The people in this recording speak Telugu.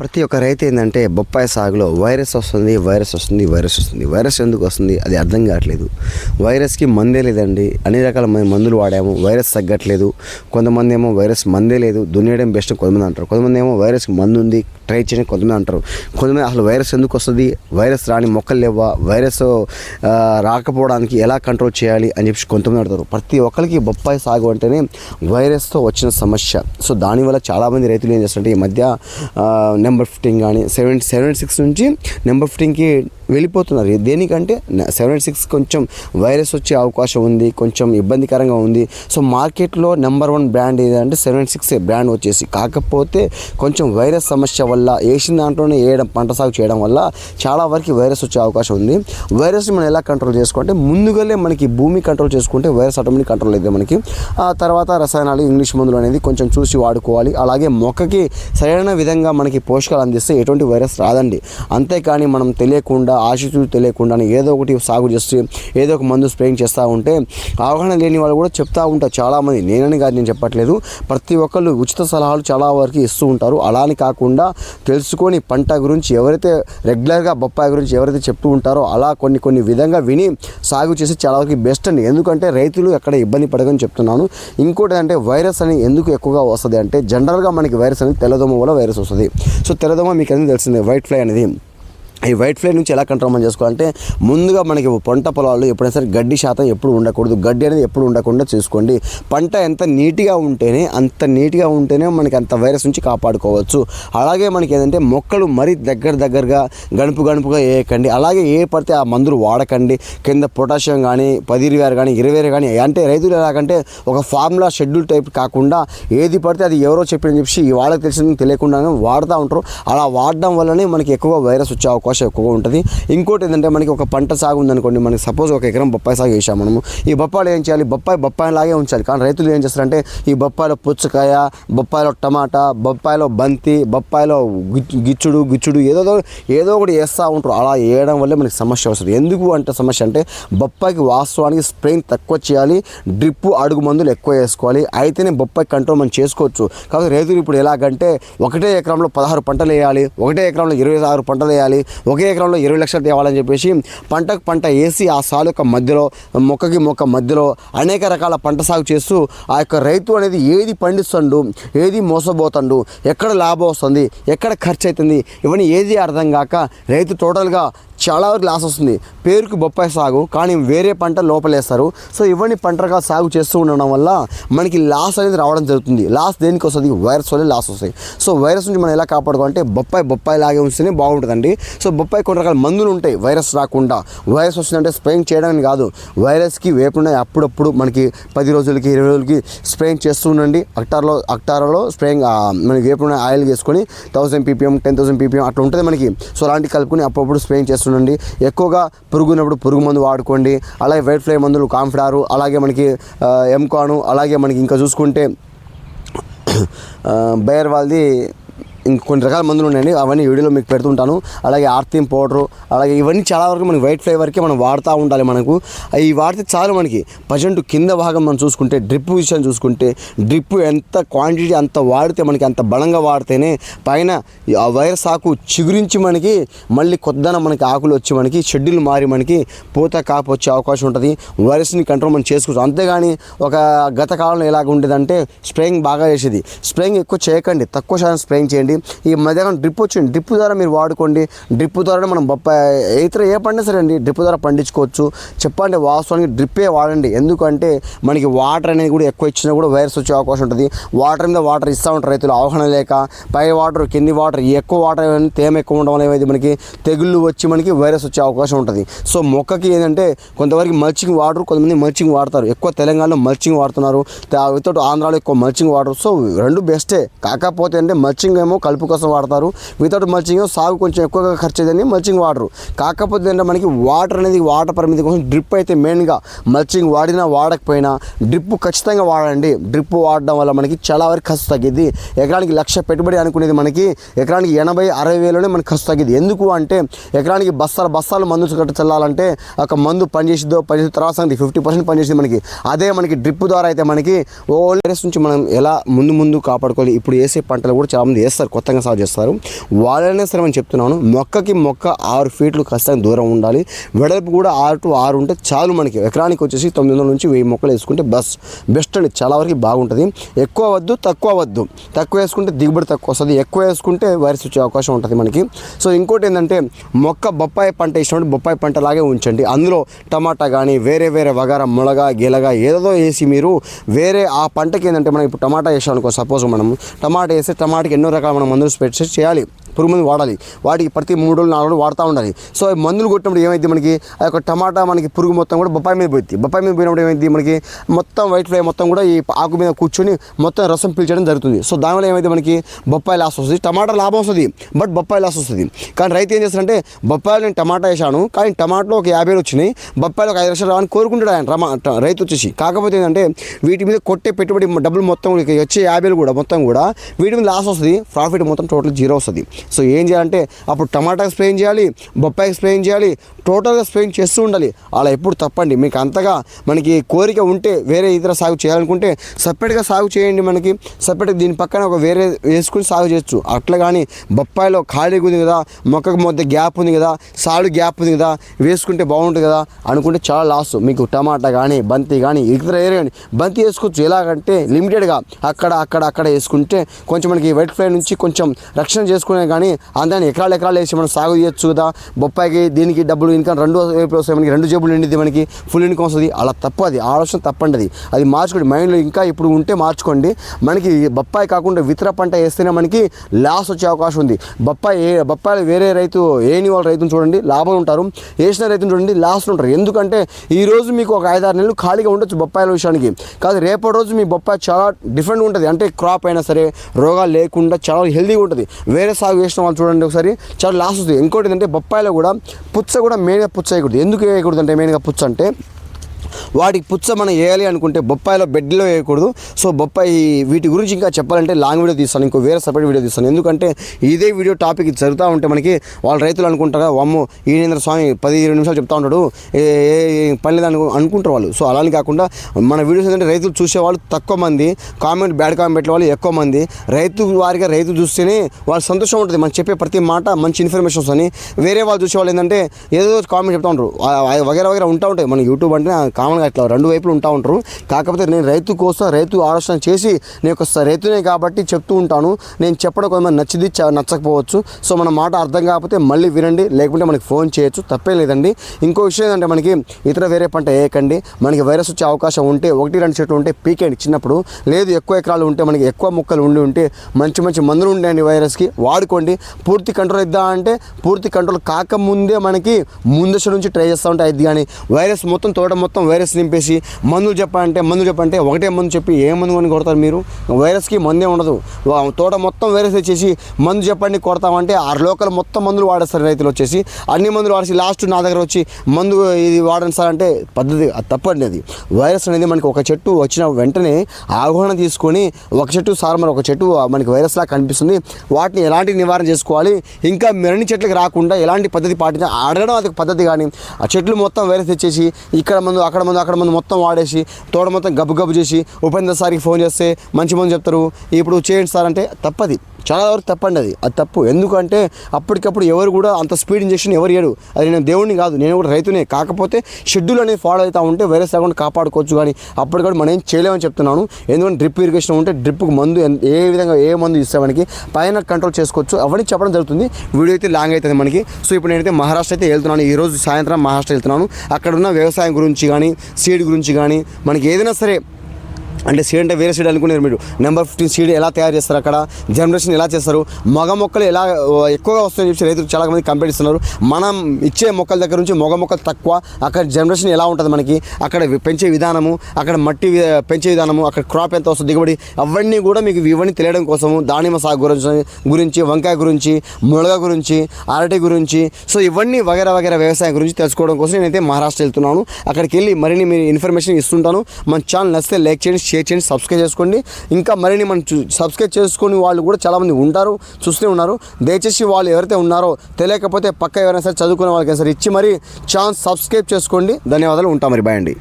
ప్రతి ఒక్క రైతు ఏంటంటే బొప్పాయి సాగులో వైరస్ వస్తుంది వైరస్ వస్తుంది వైరస్ వస్తుంది. వైరస్ ఎందుకు వస్తుంది? అది అర్థం కావట్లేదు. వైరస్కి మందే లేదండి. అన్ని రకాల మందులు వాడాము. వైరస్ తగ్గట్లేదు. కొంతమంది ఏమో వైరస్ మందే లేదు. దున్నేయడం బెస్ట్ కొంతమంది అంటారు. కొంతమంది ఏమో వైరస్కి మందు ఉంది ట్రై చేయడం. కొంతమంది అంటారు కొంతమంది అసలు వైరస్ ఎందుకు వస్తుంది? వైరస్ రాని మొక్కలు లేవా? వైరస్ రాకపోవడానికి ఎలా కంట్రోల్ చేయాలి? అని చెప్పి కొంతమంది అడుగుతారు. ప్రతి ఒక్కరికి బొప్పాయి సాగు అంటేనే వైరస్తో వచ్చిన సమస్య. సో దానివల్ల చాలామంది రైతులు ఏం చేస్తారంటే ఈ మధ్య నెంబర్ ఫిఫ్టీన్ కానీ సెవెన్ సెవెన్ సిక్స్ నుంచి నెంబర్ ఫిఫ్టీన్కి వెళ్ళిపోతున్నారు. దేనికంటే సెవెన్ సిక్స్ కొంచెం వైరస్ వచ్చే అవకాశం ఉంది కొంచెం ఇబ్బందికరంగా ఉంది. సో మార్కెట్లో నెంబర్ వన్ బ్రాండ్ ఏదంటే సెవెన్ సిక్స్ బ్రాండ్ వచ్చేసి. కాకపోతే కొంచెం వైరస్ సమస్య వల్ల వేసిన దాంట్లోనే వేయడం పంట సాగు చేయడం వల్ల చాలా వరకు వైరస్ వచ్చే అవకాశం ఉంది. వైరస్ని మనం ఎలా కంట్రోల్ చేసుకుంటే ముందుగానే మనకి భూమి కంట్రోల్ చేసుకుంటే వైరస్ ఆటోమేటిక్ కంట్రోల్ అయితే మనకి. ఆ తర్వాత రసాయనాలు ఇంగ్లీష్ మందులు అనేది కొంచెం చూసి వాడుకోవాలి. అలాగే మొక్కకి సరైన విధంగా మనకి పోషకాలు అందిస్తే ఎటువంటి వైరస్ రాదండి. అంతేకాని మనం తెలియకుండా ఆశిస్తూ తెలియకుండా ఏదో ఒకటి సాగు చేస్తే ఏదో ఒక మందు స్ప్రేయింగ్ చేస్తూ ఉంటే అవగాహన లేని వాళ్ళు కూడా చెప్తూ ఉంటారు చాలామంది. నేనని కాదు నేను చెప్పట్లేదు. ప్రతి ఒక్కళ్ళు ఉచిత సలహాలు చాలా వరకు ఇస్తూ ఉంటారు. అలాని కాకుండా తెలుసుకొని పంట గురించి ఎవరైతే రెగ్యులర్గా బొప్పాయి గురించి ఎవరైతే చెప్తూ ఉంటారో అలా కొన్ని కొన్ని విధంగా విని సాగు చేసి చాలా వరకు బెస్ట్ అండి. ఎందుకంటే రైతులు ఎక్కడ ఇబ్బంది పడకని చెప్తున్నాను. ఇంకోటి అంటే వైరస్ అని ఎందుకు ఎక్కువగా వస్తుంది అంటే జనరల్గా మనకి వైరస్ అనేది తెల్లదోమ వల్ల వైరస్ వస్తుంది. సో తెల్లదోమ మీకు అనేది తెలిసిందే? వైట్ ఫ్లై అనేది. ఈ వైట్ ఫ్లై నుంచి ఎలా కంట్రోల్ మనం చేసుకోవాలంటే ముందుగా మనకి పంట పొలాల్లో ఎప్పుడైనా సరే గడ్డి శాతం ఎప్పుడు ఉండకూడదు. గడ్డి అనేది ఎప్పుడు ఉండకుండా చూసుకోండి. పంట ఎంత నీట్గా ఉంటేనే అంత నీట్గా ఉంటేనే మనకి అంత వైరస్ నుంచి కాపాడుకోవచ్చు. అలాగే మనకి ఏంటంటే మొక్కలు మరీ దగ్గర దగ్గరగా గణుపు గణుపుగా వేయకండి. అలాగే ఏ పడితే ఆ మందులు వాడకండి. కింద పొటాషియం కానీ పది ఇరవై కానీ ఇరవై కానీ అంటే రైతులు ఎలాగంటే ఒక ఫార్ములా షెడ్యూల్ టైప్ కాకుండా ఏది పడితే అది ఎవరో చెప్పిన చెప్పి వాళ్ళకి తెలిసిందని తెలియకుండానే వాడుతూ ఉంటారు. అలా వాడడం వల్లనే మనకి ఎక్కువ వైరస్ వచ్చే అవకాశం ఎక్కువగా ఉంటుంది. ఇంకోటి ఏంటంటే మనకి ఒక పంట సాగు ఉందనుకోండి మనకి సపోజ్ ఒక ఎకరం బొప్పాయి సాగు వేసాం మనము. ఈ బొప్పాయిలు ఏం చేయాలి? బొప్పాయి బొప్పాయి లాగే ఉంచాలి. కానీ రైతులు ఏం చేస్తారంటే ఈ బొప్పాయిలో పుచ్చకాయ బొప్పాయిలో టమాటా బొప్పాయిలో బంతి బొప్పాయిలో గిచ్చుడు గిచ్చుడు ఏదో ఏదో ఒకటి వేస్తూ ఉంటారు. అలా వేయడం వల్లే మనకి సమస్య వస్తుంది. ఎందుకు అంటే సమస్య అంటే బొప్పాయికి వాస్తవానికి స్ప్రెయిన్ తక్కువ చేయాలి డ్రిప్ అడుగు మందులు ఎక్కువ వేసుకోవాలి. అయితేనే బొప్పాయి కంట్రోల్ మనం చేసుకోవచ్చు. కాబట్టి రైతులు ఇప్పుడు ఎలాగంటే ఒకటే ఎకరంలో పదహారు పంటలు వేయాలి ఒకటే ఎకరంలో ఇరవై ఆరు పంటలు వేయాలి ఒకే ఎకరంలో ఇరవై లక్షలు తేవాలని చెప్పేసి పంటకు పంట వేసి ఆ సాలు యొక్క మధ్యలో మొక్కకి మొక్క మధ్యలో అనేక రకాల పంట సాగు చేస్తూ ఆ యొక్క రైతు అనేది ఏది పండిస్తుండు ఏది మోసపోతుండు ఎక్కడ లాభం వస్తుంది ఎక్కడ ఖర్చు అవుతుంది ఇవన్నీ ఏది అర్థం కాక రైతు టోటల్గా చాలా వరకు లాస్ వస్తుంది. పేరుకి బొప్పాయి సాగు కానీ వేరే పంట లోపలేస్తారు. సో ఇవన్నీ పంటగా సాగు చేస్తూ ఉండడం వల్ల మనకి లాస్ అనేది రావడం జరుగుతుంది. లాస్ దేనికి వస్తుంది? వైరస్ వల్ల లాస్ వస్తాయి. సో వైరస్ నుంచి మనం ఎలా కాపాడుకోవాలంటే బొప్పాయి బొప్పాయి లాగే ఉంచితేనే బాగుంటుందండి. సో బొప్పాయి కొన్ని రకాల మందులు ఉంటాయి వైరస్ రాకుండా. వైరస్ వస్తుందంటే స్ప్రేయింగ్ చేయడానికి కాదు. వైరస్కి వేపుండే అప్పుడప్పుడు మనకి పది రోజులకి ఇరవై రోజులకి స్ప్రేయింగ్ చేస్తూ ఉండండి. అక్టార్లో అక్టార్లో స్ప్రేయింగ్ మనకి వేపుండే ఆయిల్ వేసుకొని thousand PPM ten thousand PPM అట్లా ఉంటుంది మనకి. సో అలాంటి కలుపుకొని అప్పుడప్పుడు స్ప్రేయింగ్ చేస్తుండండి. ఎక్కువగా పురుగు ఉన్నప్పుడు పురుగు మందు వాడుకోండి. అలాగే వైట్ ఫ్లై మందులు కాంఫిడారు అలాగే మనకి ఎంకాను అలాగే మనకి ఇంకా చూసుకుంటే బయర్ వాళ్ళది ఇంకొన్ని రకాల మందులు ఉన్నాయండి. అవన్నీ వీడియోలో మీకు పెడుతుంటాను అలాగే ఆర్తిం పౌడరు అలాగే ఇవన్నీ చాలా వరకు మనకి వైట్ ఫ్లేవర్కి మనం వాడుతూ ఉండాలి మనకు. అవి వాడితే చాలు మనకి. ప్రజెంట్ కింద భాగం మనం చూసుకుంటే డ్రిప్ విషయం చూసుకుంటే డ్రిప్ ఎంత క్వాంటిటీ అంత వాడితే మనకి అంత బలంగా వాడితేనే పైన ఆ వైరస్ ఆకు చిగురించి మనకి మళ్ళీ కొద్దన మనకి ఆకులు వచ్చి మనకి షెడ్యూల్ మారి మనకి పూత కాపు వచ్చే అవకాశం ఉంటుంది. వైరస్ని కంట్రోల్ మనం చేసుకోవచ్చు. అంతేగాని ఒక గత కాలంలో ఎలాగ ఉండేదంటే స్ప్రేయింగ్ బాగా చేసేది. స్ప్రేయింగ్ ఎక్కువ చేయకండి. తక్కువ శాతం స్ప్రేయింగ్ చేయండి. ఈ మధ్యకాలం డ్రిప్ వచ్చింది. డ్రిప్ ద్వారా మీరు వాడుకోండి. డ్రిప్ ద్వారానే మనం బొప్పాయి ఇతర ఏ పండినా సరే అండి డ్రిప్ ద్వారా పండించుకోవచ్చు. చెప్పండి వాస్తవానికి డ్రిప్పే వాడండి. ఎందుకంటే మనకి వాటర్ అనేది కూడా ఎక్కువ ఇచ్చినా కూడా వైరస్ వచ్చే అవకాశం ఉంటుంది. వాటర్ మీద వాటర్ ఇస్తూ ఉంటారు రైతులు అవగాహన లేక. పై వాటర్ కింది వాటర్ ఎక్కువ వాటర్ తేమ ఎక్కువ ఉండడం వల్ల మనకి? తెగుళ్ళు వచ్చి మనకి వైరస్ వచ్చే అవకాశం ఉంటుంది. సో మొక్కకి ఏంటంటే కొంతవరకు మల్చింగ్ వాటర్ కొంతమంది మల్చింగ్ వాడతారు. ఎక్కువ తెలంగాణలో మల్చింగ్ వాడుతున్నారు. వితౌట్ ఆంధ్రాలో ఎక్కువ మల్చింగ్ వాడరు. సో రెండు బెస్టే. కాకపోతే అంటే మల్చింగ్ ఏమో కలుపు కోసం వాడతారు. వితౌట్ మల్చింగ్ సాగు కొంచెం ఎక్కువగా ఖర్చు అయ్యేదని మల్చింగ్ వాడరు. కాకపోతే ఏంటంటే మనకి వాటర్ అనేది వాటర్ పరిమితి కోసం డ్రిప్ అయితే మెయిన్గా మల్చింగ్ వాడినా వాడకపోయినా డ్రిప్ ఖచ్చితంగా వాడండి. డ్రిప్ వాడడం వల్ల మనకి చాలా వరకు ఖర్చు తగ్గిద్ది. ఎకరానికి లక్ష పెట్టుబడి అనుకునేది మనకి ఎకరానికి ఎనభై అరవై వేలోనే మనకి ఖర్చు తగ్గిద్ది. ఎందుకు అంటే ఎకరానికి బస్తాలు బస్తాలు మందు కట్ట చల్లాలంటే ఒక మందు పనిచేసిద్దో పనిచేసిన తర్వాత సంగతి ఫిఫ్టీ పర్సెంట్ పనిచేసింది మనకి. అదే మనకి డ్రిప్ ద్వారా అయితే మనకి ఓల్డ్ నుంచి మనం ఎలా ముందు ముందు కాపాడుకోవాలి. ఇప్పుడు వేసే పంటలు కూడా చాలామంది వేస్తారు. చేస్తారు కొత్తగా సాగు చేస్తారు. వాళ్ళనే సరే నేను చెప్తున్నాను మొక్కకి మొక్క ఆరు ఫీట్లు ఖచ్చితంగా దూరం ఉండాలి. వెడల్పు కూడా ఆరు టు ఆరు ఉంటే చాలు మనకి. ఎకరానికి వచ్చేసి తొమ్మిది వందల నుంచి వెయ్యి మొక్కలు వేసుకుంటే బస్ బెస్ట్ అండి. చాలా వరకు బాగుంటుంది. ఎక్కువ వద్దు తక్కువ వద్దు. తక్కువ వేసుకుంటే దిగుబడి తక్కువ వస్తుంది. ఎక్కువ వేసుకుంటే వైరస్ వచ్చే అవకాశం ఉంటుంది మనకి. సో ఇంకోటి ఏంటంటే మొక్క బొప్పాయి పంట వేసినప్పుడు బొప్పాయి పంట లాగే ఉంచండి. అందులో టమాటా కానీ వేరే వేరే వగర ములగ గిలగా ఏదో వేసి మీరు వేరే ఆ పంటకి ఏంటంటే మనం ఇప్పుడు టమాటా వేసాం అనుకో సపోజ్ మనం టమాటా వేస్తే టమాటాకి ఎన్నో రకాల మనం మందులు స్ప్రెడ్ చేయాలి. పురుగు మందు వాడాలి. వాటికి ప్రతి మూడు రోజులు నాలుగు రోజులు వాడుతూ ఉండాలి. సో మందులు కొట్టినప్పుడు ఏమైంది మనకి? ఆ యొక్క టమాటా మనకి పురుగు మొత్తం కూడా బొప్పాయి మీద పోయింది. బొప్పాయి మీద పోయినప్పుడు ఏమైంది మనకి? మొత్తం వైట్ ఫ్లై మొత్తం కూడా ఈ ఆకు మీద కూర్చొని మొత్తం రసం పీల్చడం జరుగుతుంది. సో దానివల్ల ఏమైంది మనకి? బొప్పాయి లాస్ వస్తుంది. టమాటా లాభం వస్తుంది. బట్ బొప్పాయి లాస్ వస్తుంది. కానీ రైతు ఏం చేస్తారంటే బొప్పాయిలు నేను టమాటా వేసాను కానీ టమాటాలో ఒక యాభై వేలు వచ్చినాయి. బొప్పాయిలు ఒక ఐదు లక్షలు రావని కోరుకుంటాడు ఆయన రమా రైతు వచ్చేసి. కాకపోతే ఏంటంటే వీటి మీద కొట్టే పెట్టుబడి డబ్బులు మొత్తం వచ్చే యాభైలు కూడా మొత్తం కూడా వీటి మీద లాస్ వస్తుంది. ప్రాఫిట్ మొత్తం టోటల్ జీరో వస్తుంది. సో ఏం చేయాలంటే అప్పుడు టమాటాకి స్ప్రేయింగ్ చేయాలి బొప్పాయికి స్ప్రేయింగ్ చేయాలి టోటల్గా స్ప్రేయింగ్ చేస్తూ ఉండాలి. అలా ఎప్పుడు తప్పండి. మీకు అంతగా మనకి కోరిక ఉంటే వేరే ఇతర సాగు చేయాలనుకుంటే సపరేట్గా సాగు చేయండి మనకి. సపరేట్గా దీని పక్కన ఒక వేరే వేసుకుని సాగు చేయొచ్చు. అట్లా కానీ బొప్పాయిలో ఖాళీగా ఉంది కదా మొక్కకు మధ్య గ్యాప్ ఉంది కదా సాలు గ్యాప్ ఉంది కదా వేసుకుంటే బాగుంటుంది కదా అనుకుంటే చాలా లాస్. మీకు టమాటా కానీ బంతి కానీ ఇతర ఏరియా కానీ బంతి వేసుకోవచ్చు. ఎలాగంటే లిమిటెడ్గా అక్కడ అక్కడ అక్కడ వేసుకుంటే కొంచెం మనకి వైట్ ఫ్లై నుంచి కొంచెం రక్షణ చేసుకునే కానీ అందాన్ని ఎకరాలు ఎకరాలు వేసి మనం సాగు చేయొచ్చు కదా. బొప్పాయికి దీనికి డబ్బులు ఇన్కమ్ రెండు వైపు వస్తాయి మనకి రెండు జబ్బులు నిండిద్ది మనకి ఫుల్ ఇన్కమ్ వస్తుంది. అలా తప్పు అది ఆలోచన తప్పండి అది అది మార్చుకోండి మైండ్లో ఇంకా ఇప్పుడు ఉంటే మార్చుకోండి. మనకి బొప్పాయి కాకుండా వితర పంట వేస్తేనే మనకి లాస్ వచ్చే అవకాశం ఉంది. బొప్పాయి ఏ బొప్పాయిలు వేరే రైతు ఏని వాళ్ళ రైతును చూడండి లాభాలు ఉంటారు. వేసిన రైతును చూడండి లాస్లో ఉంటారు. ఎందుకంటే ఈ రోజు మీకు ఒక ఐదారు నెలలు ఖాళీగా ఉండొచ్చు బొప్పాయిల విషయానికి. కాదు రేపటి రోజు మీ బొప్పాయి చాలా డిఫరెంట్ ఉంటుంది. అంటే క్రాప్ అయినా సరే రోగాలు లేకుండా చాలా హెల్తీగా ఉంటుంది. వేరే సాగు చేసిన వాళ్ళు చూడండి ఒకసారి. చాలా లాస్ వస్తుంది ఇంకోటి ఏంటంటే బొప్పాయిలో కూడా పుచ్చ కూడా మెయిన్గా పుచ్చ వేయకూడదు. ఎందుకు వేయకూడదు అంటే మెయిన్గా పుచ్చ అంటే వాటికి పుచ్చ మనం వేయాలి అనుకుంటే బొప్పాయిలో బెడ్లో వేయకూడదు. సో బొప్పాయి వీటి గురించి ఇంకా చెప్పాలంటే లాంగ్ వీడియో తీస్తాను ఇంకో వేరే సపరేట్ వీడియో తీస్తాను. ఎందుకంటే ఇదే వీడియో టాపిక్ జరుగుతూ ఉంటే మనకి వాళ్ళ రైతులు అనుకుంటారా అమ్మో ఈనేంద్ర స్వామి పది ఇరవై నిమిషాలు చెప్తా ఉంటాడు ఏ పని లేదని అనుకుంటారు వాళ్ళు. సో అలానే కాకుండా మన వీడియోస్ ఏంటంటే రైతులు చూసేవాళ్ళు తక్కువ మంది కామెంట్ బ్యాడ్ కామెంట్ పెట్టే వాళ్ళు ఎక్కువ మంది. రైతు వారిగా రైతు చూస్తేనే వాళ్ళు సంతోషం ఉంటుంది. మనం చెప్పే ప్రతి మాట మంచి ఇన్ఫర్మేషన్ వస్తుంది వేరే వాళ్ళు చూసేవాళ్ళు ఏంటంటే ఏదో కామెంట్ చెప్తా ఉంటారు. వగేర వగేర ఉంటా ఉంటాయి. మన యూట్యూబ్ అంటే కామన్గా అట్లా రెండు వైపులు ఉంటా ఉంటారు. కాకపోతే నేను రైతు కోసం రైతు ఆలోచన చేసి నేను ఒక రైతునే కాబట్టి చెప్తూ ఉంటాను. నేను చెప్పడం కొంతమంది నచ్చింది నచ్చకపోవచ్చు. సో మన మాట అర్థం కాకపోతే మళ్ళీ వినండి. లేకుంటే మనకి ఫోన్ చేయొచ్చు. తప్పే లేదండి. ఇంకో విషయం ఏంటంటే మనకి ఇతర వేరే పంట వేయకండి. మనకి వైరస్ వచ్చే అవకాశం ఉంటే ఒకటి రెండు చెట్లు ఉంటే పీకేయండి చిన్నప్పుడు. లేదు ఎక్కువ ఎకరాలు ఉంటే మనకి ఎక్కువ మొక్కలు ఉండి ఉంటే మంచి మంచి మందులు ఉంటాయండి వైరస్కి. వాడుకోండి. పూర్తి కంట్రోల్ ఇద్దా అంటే పూర్తి కంట్రోల్ కాకముందే మనకి ముందశ నుంచి ట్రై చేస్తూ ఉంటే అది కానీ వైరస్ మొత్తం తోట మొత్తం వైరస్ నింపేసి మందులు చెప్పాలంటే మందులు చెప్పంటే ఒకటే మందు చెప్పి ఏ మందు కొని కొడతారు మీరు? వైరస్కి మందే ఉండదు. తోట మొత్తం వైరస్ వచ్చేసి మందు చెప్పండి కొడతామంటే ఆ లోకల్ మొత్తం మందులు వాడేస్తారు రైతులు వచ్చేసి. అన్ని మందులు వాడేసి లాస్ట్ నా దగ్గర వచ్చి మందు ఇది వాడండి సార్ అంటే పద్ధతి అది తప్పండి అది. వైరస్ అనేది మనకి ఒక చెట్టు వచ్చిన వెంటనే ఆహ్వానం తీసుకొని ఒక చెట్టు సార్ మరి ఒక చెట్టు మనకి వైరస్ లా కనిపిస్తుంది. వాటిని ఎలాంటి నివారణ చేసుకోవాలి? ఇంకా మరిన్ని చెట్లకు రాకుండా ఎలాంటి పద్ధతి పాటించాలి? అడగడం అది పద్ధతి కానీ ఆ చెట్లు మొత్తం వైరస్ తెచ్చేసి ఇక్కడ మందు అక్కడ అక్కడ మందు అక్కడ మందు మొత్తం వాడేసి తోట మొత్తం గబ్బు గబ్బు చేసి ఉపేంద్ర సార్కి ఫోన్ చేస్తే మంచి మంది చెప్తారు. ఇప్పుడు చేయండి సార్ అంటే తప్పది. చాలా వరకు తప్పండి అది. అది తప్పు. ఎందుకంటే అప్పటికప్పుడు ఎవరు కూడా అంత స్పీడ్ ఇంజెక్షన్ ఎవరు ఇయ్యరు. అది నేను దేవుడిని కాదు నేను కూడా రైతునే. కాకపోతే షెడ్యూల్ అనేది ఫాలో అవుతూ ఉంటే వైరస్ లేకుండా కాపాడుకోవచ్చు కానీ అప్పటికప్పుడు మనం ఏం చేయలేమని చెప్తున్నాను. ఎందుకంటే డ్రిప్ ఇరిగేషన్ ఉంటే డ్రిప్కి మందు ఏ విధంగా ఏ మందు ఇస్తే మనకి పైన కంట్రోల్ చేసుకోవచ్చు. అవన్నీ చెప్పడం జరుగుతుంది. వీడియో అయితే లాంగ్ అవుతుంది మనకి. సో ఇప్పుడు నేనైతే మహారాష్ట్ర అయితే వెళ్తున్నాను. ఈ రోజు సాయంత్రం మహారాష్ట్ర వెళ్తున్నాను. అక్కడ ఉన్న వ్యవసాయం గురించి కానీ సీడ్ గురించి కానీ మనకి ఏదైనా సరే అంటే సీడ్ అంటే వేరే సీడ్ అనుకున్నారు మీరు. నెంబర్ ఫిఫ్టీన్ సీడ్ ఎలా తయారు చేస్తారు అక్కడ? జనరేషన్ ఎలా చేస్తారు? మగ మొక్కలు ఎలా ఎక్కువగా వస్తాయని చెప్పి రైతులు చాలా మంది కంప్లైంట్ ఇస్తున్నారు. మనం ఇచ్చే మొక్కల దగ్గర నుంచి మగ మొక్కలు తక్కువ. అక్కడ జనరేషన్ ఎలా ఉంటుంది మనకి? అక్కడ పెంచే విధానము అక్కడ మట్టి పెంచే విధానము అక్కడ క్రాప్ ఎంత వస్తుంది దిగుబడి అవన్నీ కూడా మీకు ఇవన్నీ తెలియడం కోసము దానిమ్మ సాగు గురించి గురించి వంకాయ గురించి మునగ గురించి అరటి గురించి. సో ఇవన్నీ వగేర వగేర వ్యవసాయం గురించి తెలుసుకోవడం కోసం నేనైతే మహారాష్ట్ర వెళ్తున్నాను. అక్కడికి వెళ్ళి మరిన్ని మీరు ఇన్ఫర్మేషన్ ఇస్తుంటాను. మన ఛానల్ నచ్చితే లైక్ చేయండి షేర్ చేయండి సబ్స్క్రైబ్ చేసుకోండి. ఇంకా మరిన్ని మనం చూ- సబ్స్క్రైబ్ చేసుకుని వాళ్ళు కూడా చాలామంది ఉంటారు చూస్తూనే ఉన్నారు. దయచేసి వాళ్ళు ఎవరైతే ఉన్నారో తెలియకపోతే పక్క ఎవరైనా సరే చదువుకునే వాళ్ళకి సరే ఇచ్చి మరి ఛాన్స్ సబ్స్క్రైబ్ చేసుకోండి. ధన్యవాదాలు ఉంటాం మరి. బాయ్ అండి.